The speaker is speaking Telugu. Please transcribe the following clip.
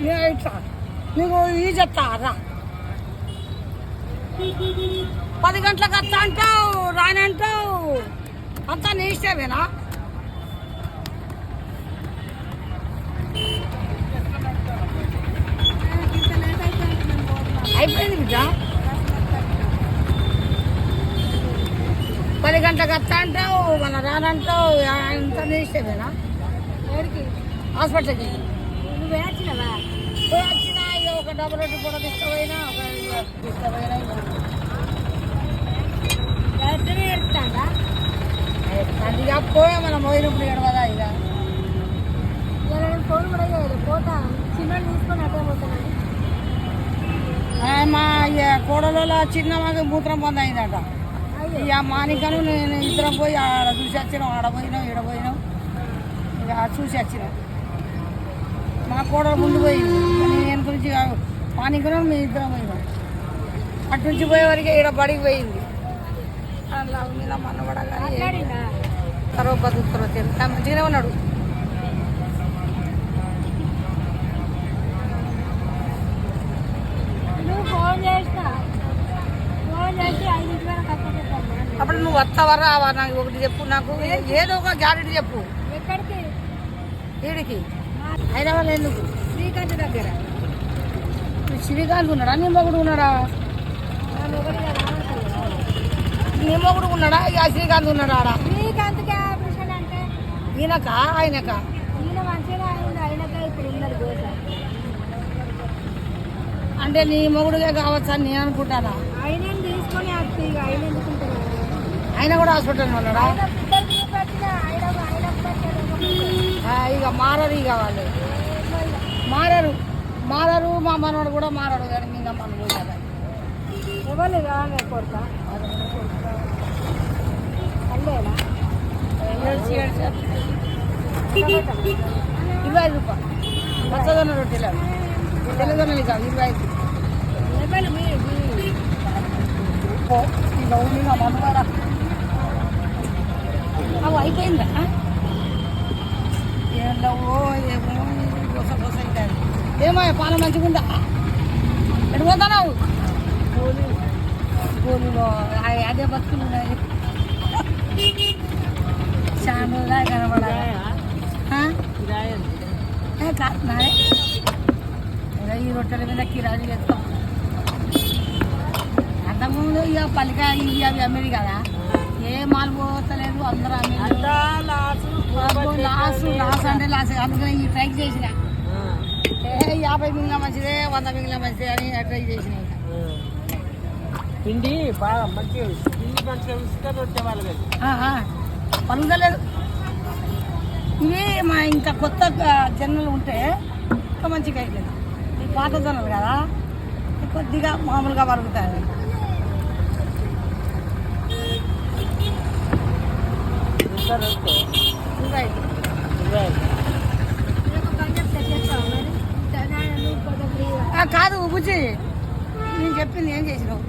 ఈ చెప్తా రా. పది గంటలకు వస్తా అంటావు రాని అంటావు. అంతా నీ ఇష్టమేనా? అయిపోయింది బిడ్డ? పది గంటలకు వస్తా అంటావు మన రానంటావు అంతా నీ ఇష్టమేనా? హాస్పిటల్కి. నువ్వు వేచినవా పోయి వచ్చినా ఇక ఒక డబుల్ రొట్టి కూడా తీసుకుపోయినా ఒక తీసుకుపోయినా ఇక. ఎవరితోనే ఎడుతాడా అది ఇక పోయా మనం పోయినప్పుడు ఎడవదా ఇక ఫోన్ కూడా పోతా. సిమెంట్ తీసుకొని అటే పోతున్నాను ఆ, మా ఇక కోడలో చిన్న మాకు మూత్రం పొంద అయిందట. అయ్యో. ఇక మానికను నేను ఇద్దరం పోయి ఆడ చూసి వచ్చినాం. ఆడ పోయినాం ఈడ పోయినాం. ఇక చూసి వచ్చినాం. మా కోడలు ముందు పోయింది. నేను నుంచి మానికను మీ ఇద్దరం పోయినాం. అటు నుంచి పోయేవరకు ఈడ బడికి పోయింది. అలా మీద మనబడగా మాట్లాడిందా? తర్వాత బతుకుతారో ఆ, మంచిగానే ఉన్నాడు. అప్పుడు నువ్వు వస్తావా రావా? నాకు ఒకటి చెప్పు. నాకు ఏదో ఒక గ్యారెంటీ చెప్పు. ఎక్కడికి? వీడికి హైదరాబాద్ ఎందుకు? శ్రీకాంత్ దగ్గర. శ్రీకాంత్ ఉన్నాడా? నీ మొగుడు ఉన్నాడా? నా మొగడి ఉన్నాడా? ఇక శ్రీకాంత్ ఉన్నాడా ఆడ? అంటే? ఈయనక? ఆయనక? అంటే నీ మొగుడుగా కావచ్చు అని నేను అనుకుంటానా? ఆయన కూడా హాస్పిటల్ ఉన్నాడా? ఇక మారరు ఇక వాళ్ళు. మారరు. మారరు మా మనవాడు కూడా మారడు కానీ ఇంకా మన కదా ఎవరు రాగా కొడత? అల్లేనా? ఇరవై ఐదు రూపాయలు. పచ్చదొన్న రొట్టెలు తెల్లదొన్నలు కాదు ఇరవై ఐదు. ఇక ఉంది నా మనవాడ అవి అయిపోయిందా? ఏంటో ఏమో గొస గొస ఇంకా ఏమో పానం మంచిగుందా ఎటు పోతున్నావు గోలులో అదే బతుకులు ఉన్నాయి. చాలా కనబడాలి? కాదు ఇక ఈ రొట్టెల మీద కిరాజు చేస్తాం. అంతకుముందు ఇక పలిక ఇవి అవి అమ్మేది కదా? ఏ మాల్ పోతలేదు అందరూ అమ్మేది. లాస్ లాస్ అందుకని ఈ ట్రై చేసిన. యాభై మిగిలిన మంచిదే వంద మిగిలిన మంచిదే అని ట్రై చేసిన. పిండి బాగా మంచిగా పిండి మంచిగా ఇసుక రొట్టె వాళ్ళకి. పలుకుతలేదు. ఇవి మా ఇంకా కొత్త జొన్నలు ఉంటే ఇంకా మంచిగా అవుతుంది ఈ పాత జొన్నలు కదా కొద్దిగా మామూలుగా ఇసుక రొట్టె ఇంకా అవుతుంది. ఇరవై ఐదు. నేను ఒక పని చెప్తా చేస్తావా మరి తన నువ్వు కొంచెం ఫ్రీగా ఆ, కాదు బుజ్జి నేను చెప్పింది ఏం చేసినావు?